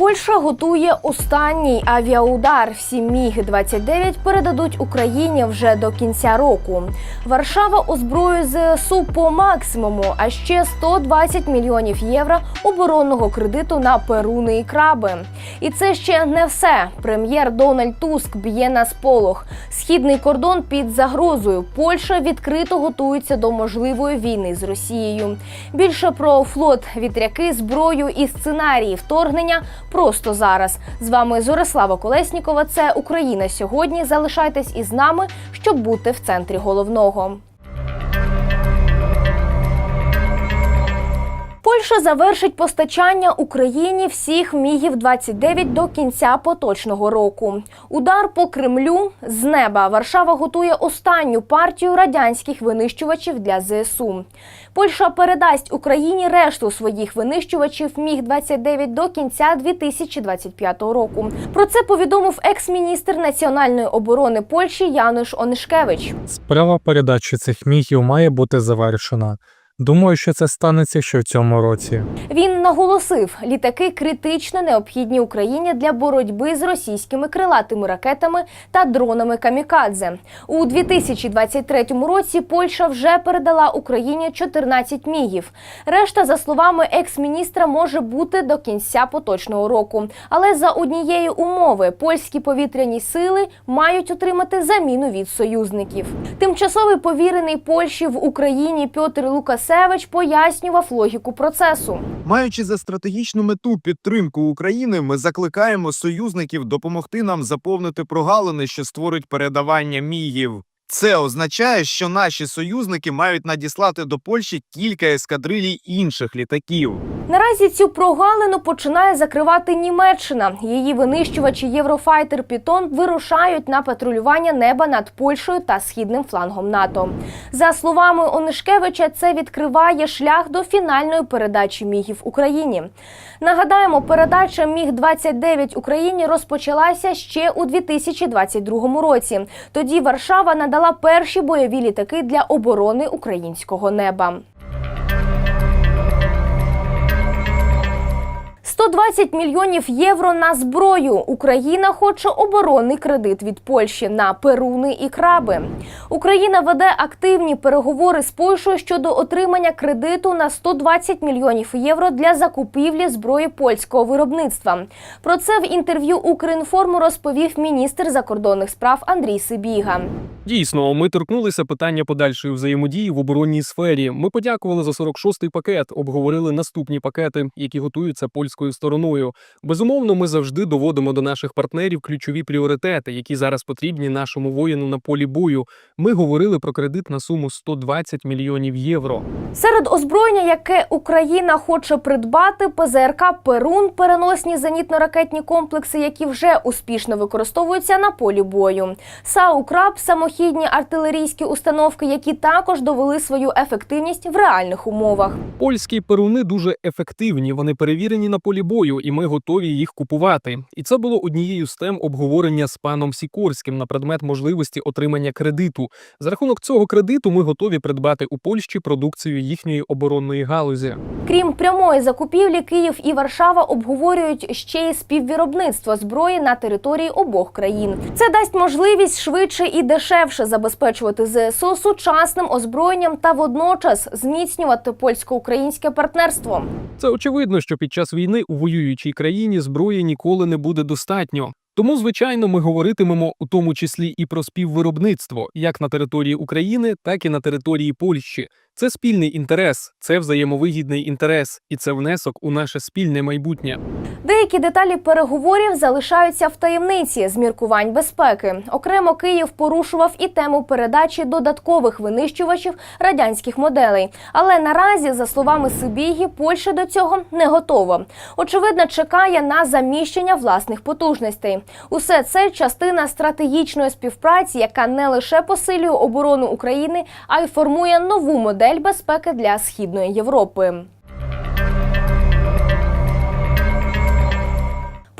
Польща готує останній авіаудар. Всі міги 29 передадуть Україні вже до кінця року. Варшава озброює ЗСУ по максимуму, а ще 120 мільйонів євро оборонного кредиту на перуни і краби. І це ще не все. Прем'єр Дональд Туск б'є на сполох. Східний кордон під загрозою. Польща відкрито готується до можливої війни з Росією. Більше про флот, вітряки, зброю і сценарії вторгнення просто зараз. З вами Зорислава Колеснікова. Це Україна сьогодні. Залишайтесь із нами, щоб бути в центрі головного. Польща завершить постачання Україні всіх мігів 29 до кінця поточного року. Удар по Кремлю з неба. Варшава готує останню партію радянських винищувачів для ЗСУ. Польща передасть Україні решту своїх винищувачів міг 29 до кінця 2025 року. Про це повідомив екс-міністр національної оборони Польщі Януш Онишкевич. Справа передачі цих мігів має бути завершена. Думаю, що це станеться ще в цьому році. Він наголосив, літаки критично необхідні Україні для боротьби з російськими крилатими ракетами та дронами камікадзе. У 2023 році Польща вже передала Україні 14 мігів. Решта, за словами екс-міністра, може бути до кінця поточного року. Але за однієї умови польські повітряні сили мають отримати заміну від союзників. Тимчасовий повірений Польщі в Україні Пьотр Лукасевич пояснював логіку процесу. Маючи за стратегічну мету підтримку України, ми закликаємо союзників допомогти нам заповнити прогалини, що створить передавання мігів. Це означає, що наші союзники мають надіслати до Польщі кілька ескадрилій інших літаків. Наразі цю прогалину починає закривати Німеччина. Її винищувачі Єврофайтер Пітон вирушають на патрулювання неба над Польщею та східним флангом НАТО. За словами Онишкевича, це відкриває шлях до фінальної передачі мігів Україні. Нагадаємо, передача міг 29 Україні розпочалася ще у 2022 році. Тоді Варшава надала перші бойові літаки для оборони українського неба. 120 мільйонів євро на зброю. Україна хоче оборонний кредит від Польщі на перуни і краби. Україна веде активні переговори з Польщею щодо отримання кредиту на 120 мільйонів євро для закупівлі зброї польського виробництва. Про це в інтерв'ю Укрінформу розповів міністр закордонних справ Андрій Сибіга. Дійсно, ми торкнулися питання подальшої взаємодії в оборонній сфері. Ми подякували за 46-й пакет, обговорили наступні пакети, які готуються польською стороною. Безумовно, ми завжди доводимо до наших партнерів ключові пріоритети, які зараз потрібні нашому воїну на полі бою. Ми говорили про кредит на суму 120 мільйонів євро. Серед озброєння, яке Україна хоче придбати, ПЗРК Перун, переносні зенітно-ракетні комплекси, які вже успішно використовуються на полі бою. САУ «Краб» – самохідні артилерійські установки, які також довели свою ефективність в реальних умовах. Польські перуни дуже ефективні. Вони перевірені на полі бою, і ми готові їх купувати. І це було однією з тем обговорення з паном Сікорським на предмет можливості отримання кредиту. За рахунок цього кредиту ми готові придбати у Польщі продукцію їхньої оборонної галузі. Крім прямої закупівлі, Київ і Варшава обговорюють ще й співвиробництво зброї на території обох країн. Це дасть можливість швидше і дешевше забезпечувати ЗСУ сучасним озброєнням та водночас зміцнювати польсько-українське партнерство. Це очевидно, що під час війни у воюючій країні зброї ніколи не буде достатньо. Тому, звичайно, ми говоритимемо у тому числі і про співвиробництво як на території України, так і на території Польщі. Це спільний інтерес, це взаємовигідний інтерес, і це внесок у наше спільне майбутнє. Деякі деталі переговорів залишаються в таємниці з міркувань безпеки. Окремо Київ порушував і тему передачі додаткових винищувачів радянських моделей. Але наразі, за словами Сибіги, Польща до цього не готова. Очевидно, чекає на заміщення власних потужностей. Усе це частина стратегічної співпраці, яка не лише посилює оборону України, а й формує нову модель безпеки для східної Європи.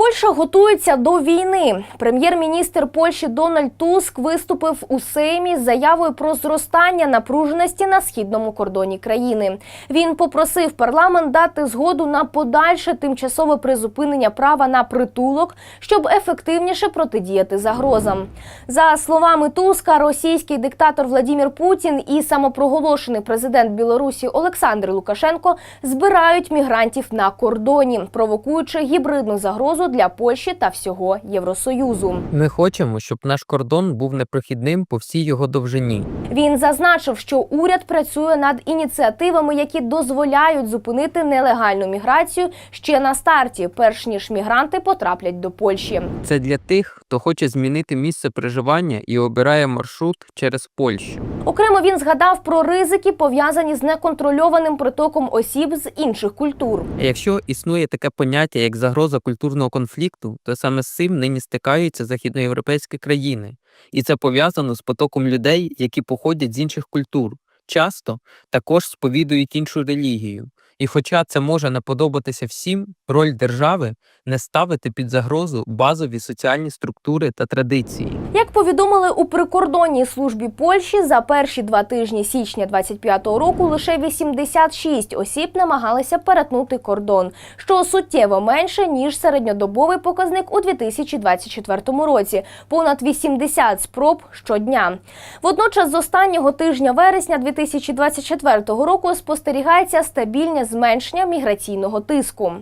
Польща готується до війни. Прем'єр-міністр Польщі Дональд Туск виступив у Сеймі з заявою про зростання напруженості на східному кордоні країни. Він попросив парламент дати згоду на подальше тимчасове призупинення права на притулок, щоб ефективніше протидіяти загрозам. За словами Туска, російський диктатор Владімір Путін і самопроголошений президент Білорусі Олександр Лукашенко збирають мігрантів на кордоні, провокуючи гібридну загрозу для Польщі та всього Євросоюзу. Ми хочемо, щоб наш кордон був непрохідним по всій його довжині. Він зазначив, що уряд працює над ініціативами, які дозволяють зупинити нелегальну міграцію ще на старті, перш ніж мігранти потраплять до Польщі. Це для тих, хто хоче змінити місце проживання і обирає маршрут через Польщу. Окремо він згадав про ризики, пов'язані з неконтрольованим притоком осіб з інших культур. Якщо існує таке поняття як загроза культурного конфлікту, то саме з цим нині стикаються західноєвропейські країни, і це пов'язано з потоком людей, які походять з інших культур, часто також сповідують іншу релігію. І хоча це може не подобатися всім, роль держави не ставити під загрозу базові соціальні структури та традиції. Як повідомили у прикордонній службі Польщі, за перші два тижні січня 25-го року лише 86 осіб намагалися перетнути кордон, що суттєво менше ніж середньодобовий показник у 2024 році понад 80 спроб щодня. Водночас, з останнього тижня вересня 2024 року спостерігається стабільне зменшення міграційного тиску.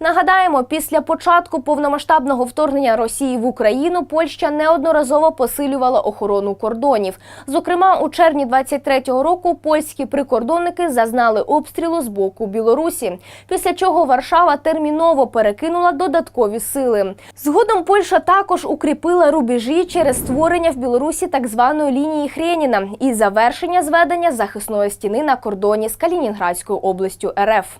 Нагадаємо, після початку повномасштабного вторгнення Росії в Україну Польща неодноразово посилювала охорону кордонів. Зокрема, у червні 23-го року польські прикордонники зазнали обстрілу з боку Білорусі, після чого Варшава терміново перекинула додаткові сили. Згодом Польща також укріпила рубежі через створення в Білорусі так званої лінії Хреніна і завершення зведення захисної стіни на кордоні з Калінінградською областю. РФ.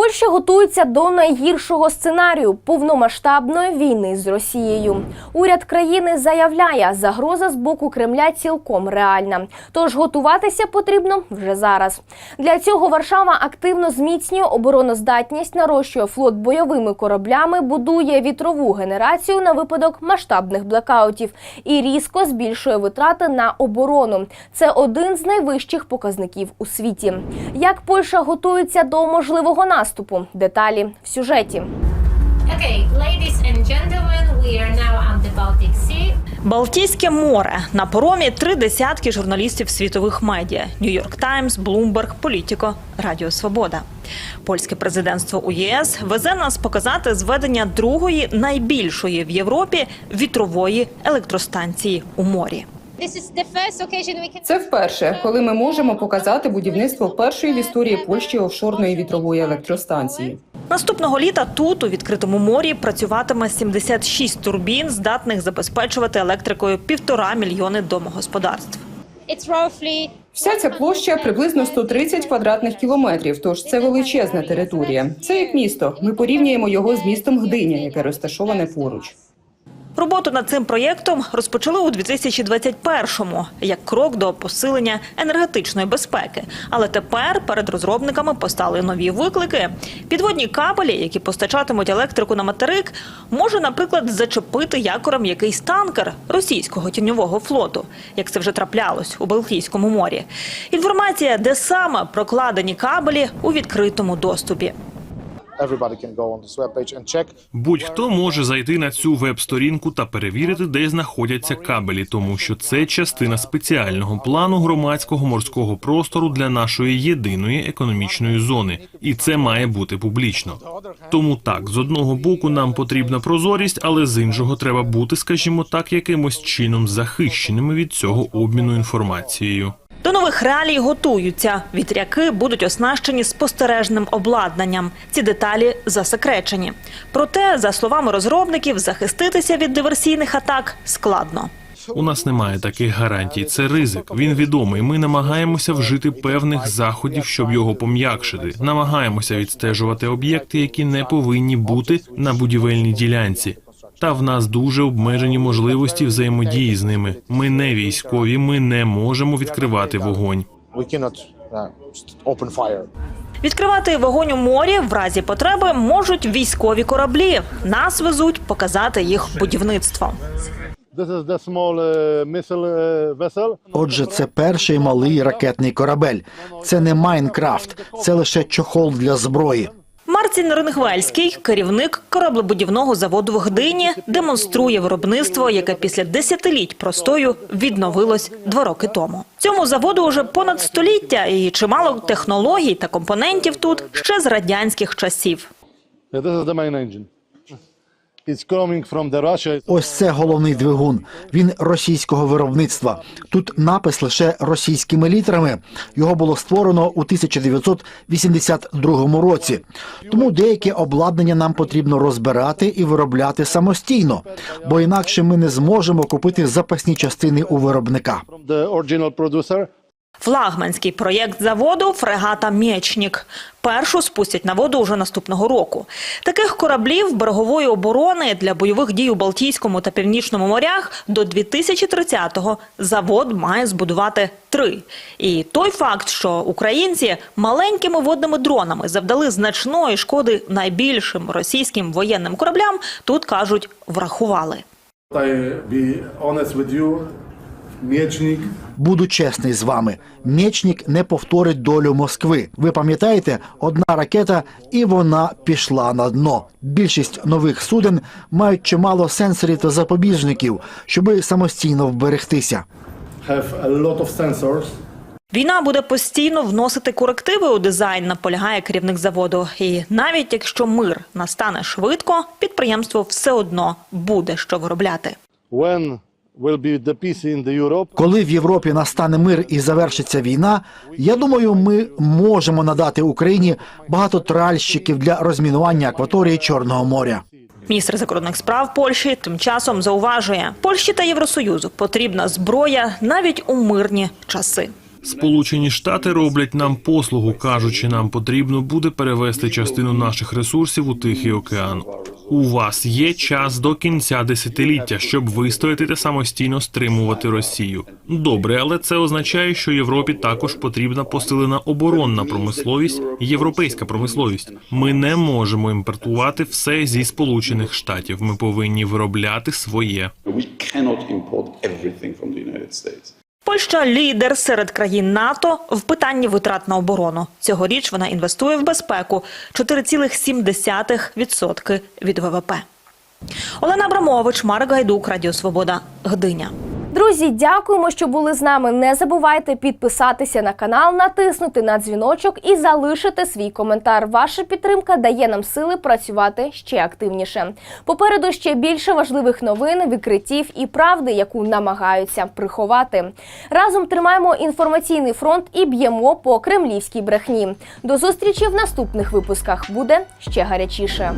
Польща готується до найгіршого сценарію повномасштабної війни з Росією. Уряд країни заявляє, загроза з боку Кремля цілком реальна. Тож готуватися потрібно вже зараз. Для цього Варшава активно зміцнює обороноздатність, нарощує флот бойовими кораблями, будує вітрову генерацію на випадок масштабних блекаутів і різко збільшує витрати на оборону. Це один з найвищих показників у світі. Як Польща готується до можливого наступу? Деталі в сюжеті. Okay, ladies and gentlemen, we are now on the Baltic Sea. Балтійське море на поромі три десятки журналістів світових медіа: Нью-Йорк Таймс, Блумберг, Політіко, Радіо Свобода. Польське президентство у ЄС везе нас показати зведення другої найбільшої в Європі вітрової електростанції у морі. This is the first occasion we can Це вперше, коли ми можемо показати будівництво першої в історії Польщі офшорної вітрової електростанції. Наступного літа тут, у відкритому морі, працюватиме 76 турбін, здатних забезпечувати електрикою півтора мільйони домогосподарств. It's Вся ця площа приблизно 130 квадратних кілометрів, тож це величезна територія. Це як місто. Ми порівнюємо його з містом Гдиня, яке розташоване поруч. Роботу над цим проєктом розпочали у 2021-му як крок до посилення енергетичної безпеки. Але тепер перед розробниками постали нові виклики. Підводні кабелі, які постачатимуть електрику на материк, може, наприклад, зачепити якором якийсь танкер російського тіньового флоту, як це вже траплялось у Балтійському морі. Інформація, де саме прокладені кабелі у відкритому доступі. Будь-хто може зайти на цю веб-сторінку та перевірити, де знаходяться кабелі, тому що це частина спеціального плану громадського морського простору для нашої єдиної економічної зони, і це має бути публічно. Тому так, з одного боку нам потрібна прозорість, але з іншого треба бути, скажімо так, якимось чином захищеними від цього обміну інформацією. До нових реалій готуються. Вітряки будуть оснащені спостережним обладнанням. Ці деталі засекречені. Проте, за словами розробників, захиститися від диверсійних атак складно. У нас немає таких гарантій. Це ризик. Він відомий. Ми намагаємося вжити певних заходів, щоб його пом'якшити. Намагаємося відстежувати об'єкти, які не повинні бути на будівельній ділянці. Та в нас дуже обмежені можливості взаємодії з ними. Ми не військові, ми не можемо відкривати вогонь. uh, Відкривати вогонь у морі в разі потреби можуть військові кораблі. Нас везуть показати їх будівництво. Uh, uh. Отже, це перший малий ракетний корабель. Це не Майнкрафт, це лише чохол для зброї. Марцін Ренгвальський, керівник кораблебудівного заводу в Гдині, демонструє виробництво, яке після десятиліть простою відновилось два роки тому. Цьому заводу уже понад століття і чимало технологій та компонентів тут ще з радянських часів. Yeah, Ось це головний двигун. Він російського виробництва. Тут напис лише російськими літерами. Його було створено у 1982 році. Тому деяке обладнання нам потрібно розбирати і виробляти самостійно, бо інакше ми не зможемо купити запасні частини у виробника. Флагманський проєкт заводу фрегата Мєчнік. Першу спустять на воду уже наступного року. Таких кораблів берегової оборони для бойових дій у Балтійському та Північному морях до 2030-го завод має збудувати три. І той факт, що українці маленькими водними дронами завдали значної шкоди найбільшим російським воєнним кораблям, тут кажуть, врахували. Miecznik Буду чесний з вами. Мєчнік не повторить долю Москви. Ви пам'ятаєте, одна ракета, і вона пішла на дно. Більшість нових суден мають чимало сенсорів та запобіжників, щоби самостійно вберегтися. have a lot of sensors. Війна буде постійно вносити корективи у дизайн, наполягає керівник заводу. І навіть якщо мир настане швидко, підприємство все одно буде що виробляти. When Коли в Європі настане мир і завершиться війна, я думаю, ми можемо надати Україні багато тральщиків для розмінування акваторії Чорного моря. Міністр закордонних справ Польщі тим часом зауважує, Польщі та Євросоюзу потрібна зброя навіть у мирні часи. Сполучені Штати роблять нам послугу, кажучи, нам потрібно буде перевести частину наших ресурсів у Тихий океан. У вас є час до кінця десятиліття, щоб вистояти та самостійно стримувати Росію. Добре, але це означає, що Європі також потрібна посилена оборонна промисловість, європейська промисловість. Ми не можемо імпортувати все зі Сполучених Штатів. Ми повинні виробляти своє. Польща лідер серед країн НАТО в питанні витрат на оборону. Цьогоріч вона інвестує в безпеку 4,7% від ВВП. Олена Абрамович, Марк Гайдук, Радіо Свобода, Гдиня. Друзі, дякуємо, що були з нами. Не забувайте підписатися на канал, натиснути на дзвіночок і залишити свій коментар. Ваша підтримка дає нам сили працювати ще активніше. Попереду ще більше важливих новин, викриттів і правди, яку намагаються приховати. Разом тримаємо інформаційний фронт і б'ємо по кремлівській брехні. До зустрічі в наступних випусках буде ще гарячіше.